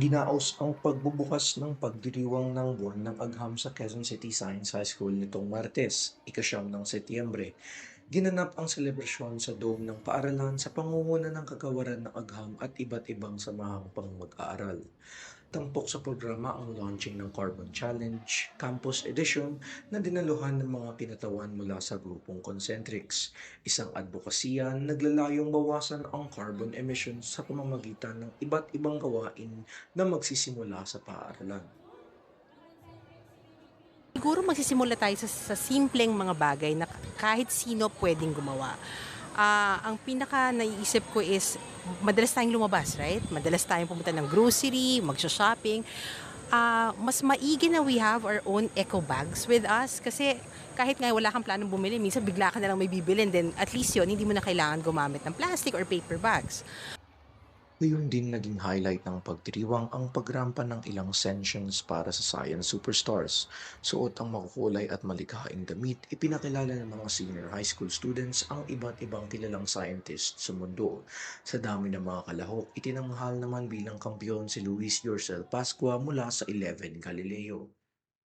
Idinaos ang pagbubukas ng pagdiriwang ng buwan ng agham sa Quezon City Science High School nitong Martes, ikasyam ng Setyembre. Ginanap ang selebrasyon sa dome ng paaralan sa pangunguna ng kagawaran ng agham at iba't ibang samahang pang mag-aaral. Tampok sa programa ang launching ng Carbon Challenge Campus Edition na dinaluhan ng mga pinatawan mula sa grupong Concentrics, isang advokasya na naglalayong bawasan ang carbon emissions sa pamamagitan ng iba't ibang gawain na magsisimula sa paaralan. Siguro magsisimula tayo sa, sa simpleng mga bagay na kahit sino pwedeng gumawa. Ah, ang pinaka naiisip ko is madalas tayong lumabas, right? Madalas tayong pumunta ng grocery, magsha-shopping. Ah, mas maigi na we have our own eco bags with us kasi kahit nga wala kang planong bumili, minsan bigla ka na lang may bibili and then at least yun, hindi mo na kailangan gumamit ng plastic or paper bags. Ngayon din naging highlight ng pagdiriwang ang pagrampa ng ilang sessions para sa science superstars. Suot ang makukulay at malikhaing damit, ipinakilala ng mga senior high school students ang iba't ibang kilalang scientists sa mundo. Sa dami ng mga kalahok, itinanghal naman bilang kampiyon si Luis Yorcel Pascua mula sa 11 Galileo.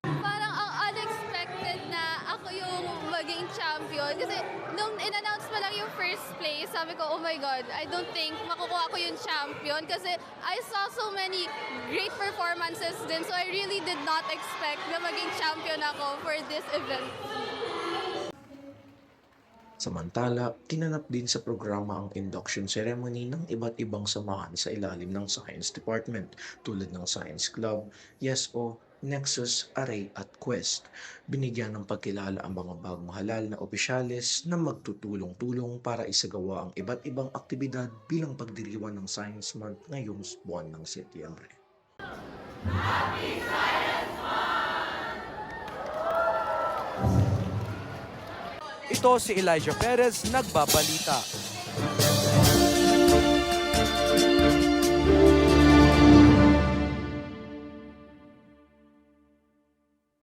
Parang ang unexpected na ako yung maging champion. Kasi nung in-announce pa lang yung first place, sabi ko, oh my God, I don't think makukuha ko yung champion. Kasi I saw so many great performances din. So I really did not expect na maging champion ako for this event. Samantala, kinanap din sa programa ang induction ceremony ng iba't ibang samahan sa ilalim ng Science Department tulad ng Science Club, YESO, Nexus, Array at Quest. Binigyan ng pagkilala ang mga bagong halal na opisyales na magtutulong-tulong para isagawa ang iba't ibang aktibidad bilang pagdiriwang ng Science Month ngayong buwan ng Setyembre. Ito si Elijah Perez, nagbabalita.